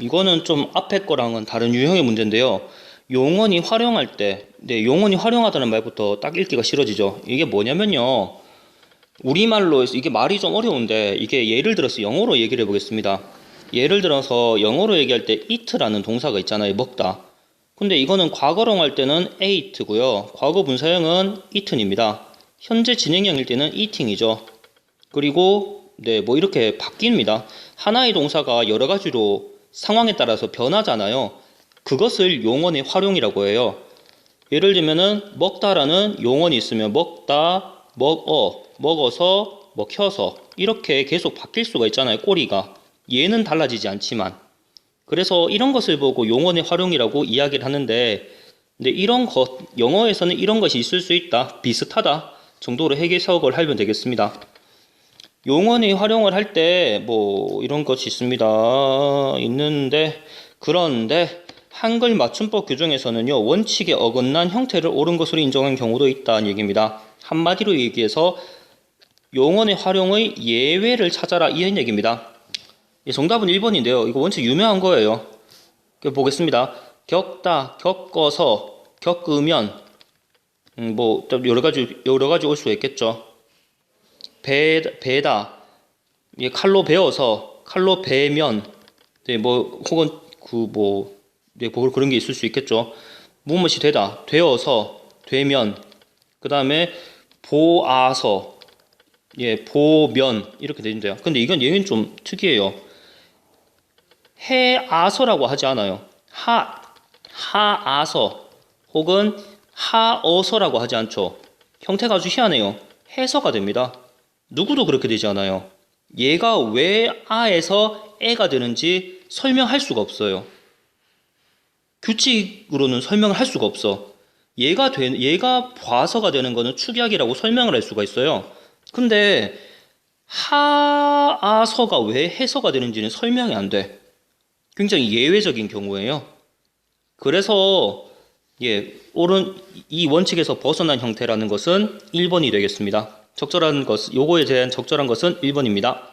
이거는 좀 앞에 거랑은 다른 유형의 문제인데요. 용언이 활용할 때, 네, 용언이 활용하다는 말부터 딱 읽기가 싫어지죠. 이게 뭐냐면요. 우리말로 이게 말이 좀 어려운데 이게 예를 들어서 영어로 얘기를 해보겠습니다. 예를 들어서 영어로 얘기할 때 eat라는 동사가 있잖아요. 먹다. 근데 이거는 과거령 할 때는 ate고요. 과거 분사형은 eaten입니다. 현재 진행형일 때는 eating이죠. 그리고 네, 뭐 이렇게 바뀝니다. 하나의 동사가 여러 가지로 상황에 따라서 변하잖아요. 그것을 용언의 활용이라고 해요. 예를 들면은 먹다라는 용언이 있으면 먹다, 먹어, 먹어서, 먹혀서 이렇게 계속 바뀔 수가 있잖아요. 꼬리가. 얘는 달라지지 않지만. 그래서 이런 것을 보고 용언의 활용이라고 이야기를 하는데 근데 이런 것 영어에서는 이런 것이 있을 수 있다. 비슷하다. 정도로 해석을 하면 되겠습니다. 용언의 활용을 할 때 뭐 이런 것이 있습니다. 있는데 그런데 한글 맞춤법 규정에서는요 원칙에 어긋난 형태를 옳은 것으로 인정한 경우도 있다는 얘기입니다. 한마디로 얘기해서 용언의 활용의 예외를 찾아라 이런 얘기입니다. 예, 정답은 1번인데요. 이거 원체 유명한 거예요. 이거 보겠습니다. 겪다, 겪어서, 겪으면, 음, 뭐, 또 여러 가지, 여러 가지 올 수가 있겠죠. 배, 배다, 예, 칼로 베어서, 칼로 베면, 네, 뭐, 혹은 그, 뭐, 네, 뭐 그런 게 있을 수 있겠죠. 무엇이 되다, 되어서, 되면, 그 다음에 보아서, 예, 보면, 이렇게 되는데요. 근데 이건 얘는 좀 특이해요. 해아서라고 하지 않아요. 하, 하아서 혹은 하어서라고 하지 않죠. 형태가 아주 희한해요. 해서가 됩니다. 누구도 그렇게 되지 않아요. 얘가 왜 아에서 에가 되는지 설명할 수가 없어요. 규칙으로는 설명을 할 수가 없어. 얘가 되, 얘가 봐서가 되는 거는 축약이라고 설명을 할 수가 있어요. 근데 하아서가 왜 해서가 되는지는 설명이 안 돼. 굉장히 예외적인 경우예요. 그래서 예, 옳은 이 원칙에서 벗어난 형태라는 것은 1번이 되겠습니다. 적절한 것, 요거에 대한 적절한 것은 1번입니다.